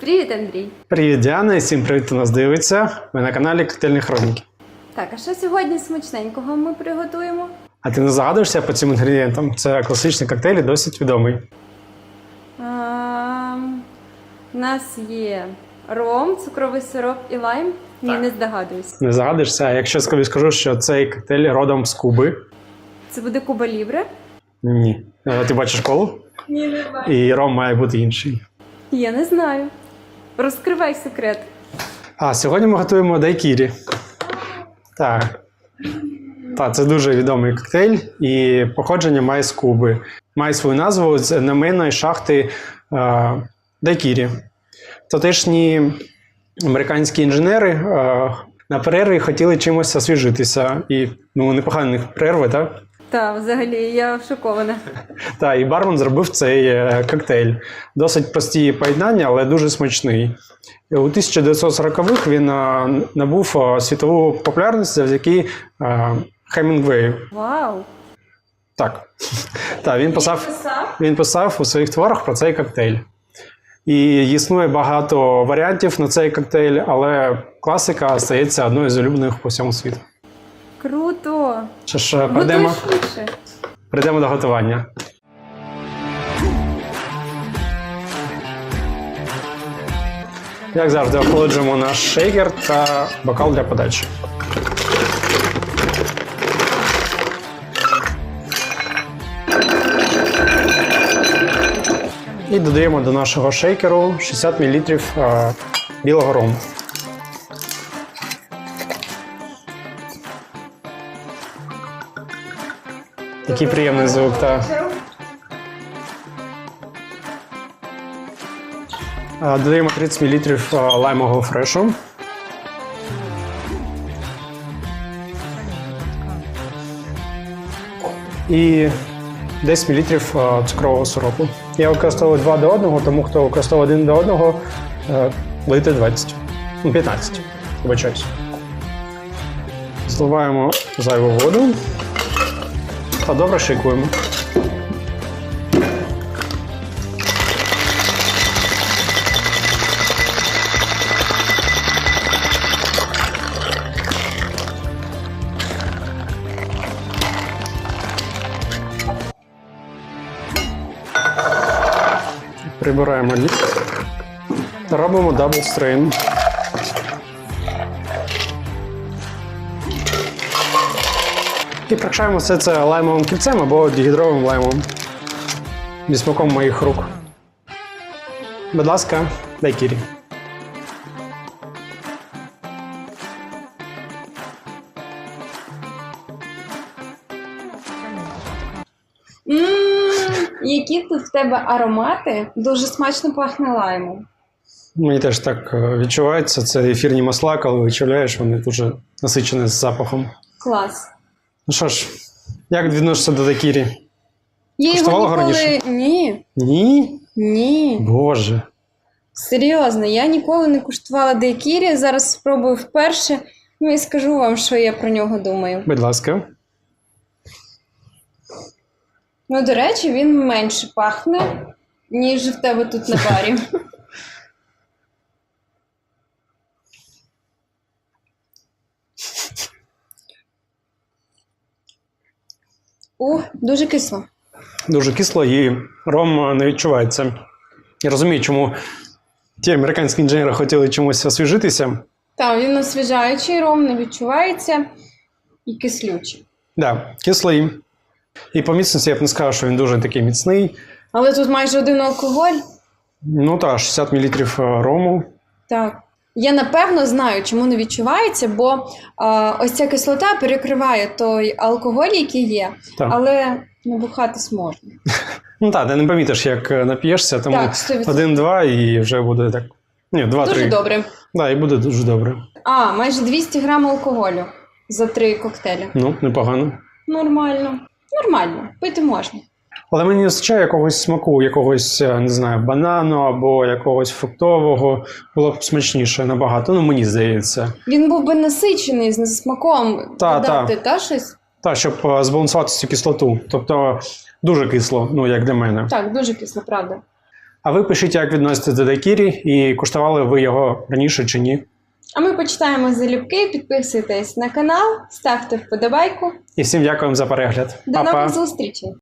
Привіт, Андрій. Привіт, Діана, і всім привіт, хто нас дивиться. Ми на каналі Коктейльні Хроніки. Так, а що сьогодні смачненького ми приготуємо? А ти не загадуєшся по цим інгредієнтам? Це класичний коктейль, і досить відомий. У нас є ром, цукровий сироп і лайм. Ні, не здогадуюсь. Не загадуєшся, а якщо тобі скажу, що цей коктейль родом з Куби. Це буде Куба Лібре? Ні. Е, Ти бачиш колу? Ні, не бачу. І ром має бути інший. Я не знаю. Розкривай секрет. А сьогодні ми готуємо дайкірі. Так. Так, це дуже відомий коктейль, і походження має з Куби. Має свою назву з одноіменної шахти е, Дайкірі. Тотешні американські інженери е, на перерві хотіли чимось освіжитися. І ну, непогані перерви, так? Та, взагалі, я шокована. Та, і бармен зробив цей е, коктейль. Досить прості поєднання, але дуже смачний. У 1940-х він е, набув е, світову популярність завдяки Хемінгвею. Вау! Так. Так, він писав, він писав у своїх творах про цей коктейль. І існує багато варіантів на цей коктейль, але класика стається одною з улюблених по всьому світу. Круто! Що ж, Готуй перейдемо, швидше. перейдемо до готування. Як завжди, охолоджуємо наш шейкер та бокал для подачі. І додаємо до нашого шейкеру 60 мл е, білого рому. Який приємний звук, так. Додаємо 30 мл лаймового фрешу. І 10 мл цукрового сиропу. Я використовую 2 до 1, тому хто використовує 1 до 1, е, лийте 20. Ну, 15. Вибачаюсь. Зливаємо зайву воду та добре шикуємо. Прибираємо лід. Робимо дабл стрейн. І прокшаємо все це лаймовим кільцем або дігідровим лаймом. Зі смаком моїх рук. Будь ласка, дай кірі. Які тут в тебе аромати? Дуже смачно пахне лаймом. Мені теж так е, відчувається. Це ефірні масла, коли вичавляєш, вони дуже насичені з запахом. Клас. Ну що ж, як відносишся до дайкірі? Я Куштувала його ніколи. раніше? Ні. Ні? Ні. Боже. Серйозно, я ніколи не куштувала дейкірі. Зараз спробую вперше. Ну і скажу вам, що я про нього думаю. Будь ласка. Ну, до речі, він менше пахне, ніж в тебе тут на барі. Ух, дуже кисло. Дуже кисло і ром не відчувається. Я розумію, чому ті американські інженери хотіли чимось освіжитися. Так, він освіжаючий, ром не відчувається і кислючий. Да, кислий. І по міцності я б не сказав, що він дуже такий міцний. Але тут майже один алкоголь. Ну так, 60 мл рому. Так. Я напевно знаю, чому не відчувається, бо а, ось ця кислота перекриває той алкоголь, який є, Так. але набухатись можна. Ну так, ти не помітиш, як е, нап'єшся, тому Так, один-два і вже буде так. Ні, два-три. Дуже добре. Да, і буде дуже добре. А, майже 200 грам алкоголю за три коктейлі. Ну, непогано. Нормально. Нормально, пити можна. Але мені не вистачає якогось смаку, якогось, е, не знаю, банану або якогось фруктового. Було б смачніше набагато. Ну, мені здається. Він був би насичений з смаком Та, додати, та. та щось? Так, щоб е, збалансувати цю кислоту. Тобто дуже кисло, ну як для мене. Так, дуже кисло, правда. А ви пишіть, як відноситесь до дайкірі і куштували ви його раніше чи ні. А ми почитаємо залюбки. Підписуйтесь на канал, ставте вподобайку. І всім дякуємо за перегляд. До Па-па. нових зустрічей!